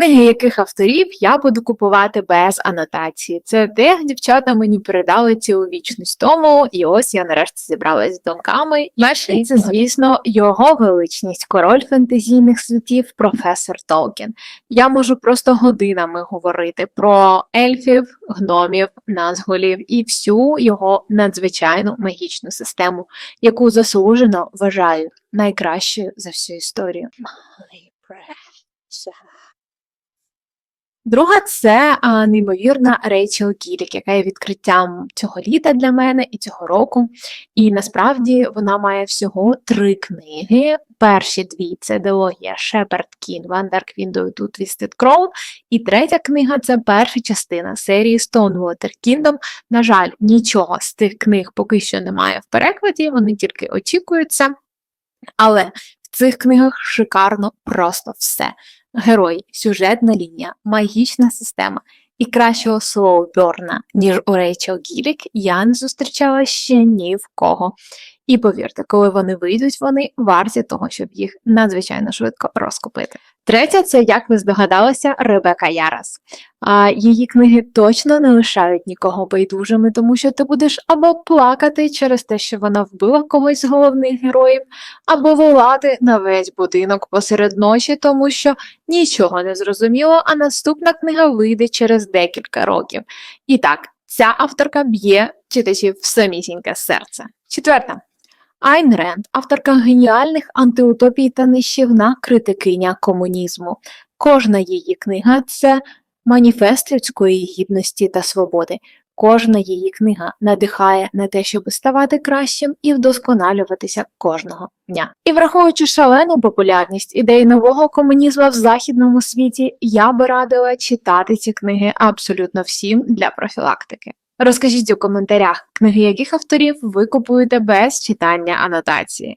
Книги яких авторів я буду купувати без анотації. Це те, дівчата мені передали цілу вічність тому, і ось я нарешті зібралась з думками. Перший це, звісно, його величність, король фентезійних світів, професор Толкін. Я можу просто годинами говорити про ельфів, гномів, назголів і всю його надзвичайну магічну систему, яку заслужено вважаю найкращою за всю історію. Друга це а, неймовірна Рейчел Кірік, яка є відкриттям цього літа для мене і цього року. І насправді вона має всього три книги. Перші дві це дилогія Шепард Кін, Вандер Квіндою Ту Twisted Crown. І третя книга це перша частина серії Stonewater Kingdom. На жаль, нічого з тих книг поки що немає в перекладі, вони тільки очікуються. Але в цих книгах шикарно просто все герої, сюжетна лінія, магічна система. І кращого слоуберна, ніж у Рейчел Гілік, я не зустрічала ще ні в кого. І повірте, коли вони вийдуть, вони варті того, щоб їх надзвичайно швидко розкупити. Третя це, як ви здогадалися, Ребека Ярас. А її книги точно не лишають нікого байдужими, тому що ти будеш або плакати через те, що вона вбила когось з головних героїв, або волати на весь будинок посеред ночі, тому що нічого не зрозуміло, а наступна книга вийде через декілька років. І так, ця авторка б'є читачів в самісіньке серце. Четверта. Айн Ренд, авторка геніальних антиутопій та нищівна критикиня комунізму. Кожна її книга це маніфест людської гідності та свободи. Кожна її книга надихає на те, щоб ставати кращим і вдосконалюватися кожного дня. І враховуючи шалену популярність ідей нового комунізму в західному світі, я би радила читати ці книги абсолютно всім для профілактики. Розкажіть у коментарях, книги яких авторів ви купуєте без читання анотації.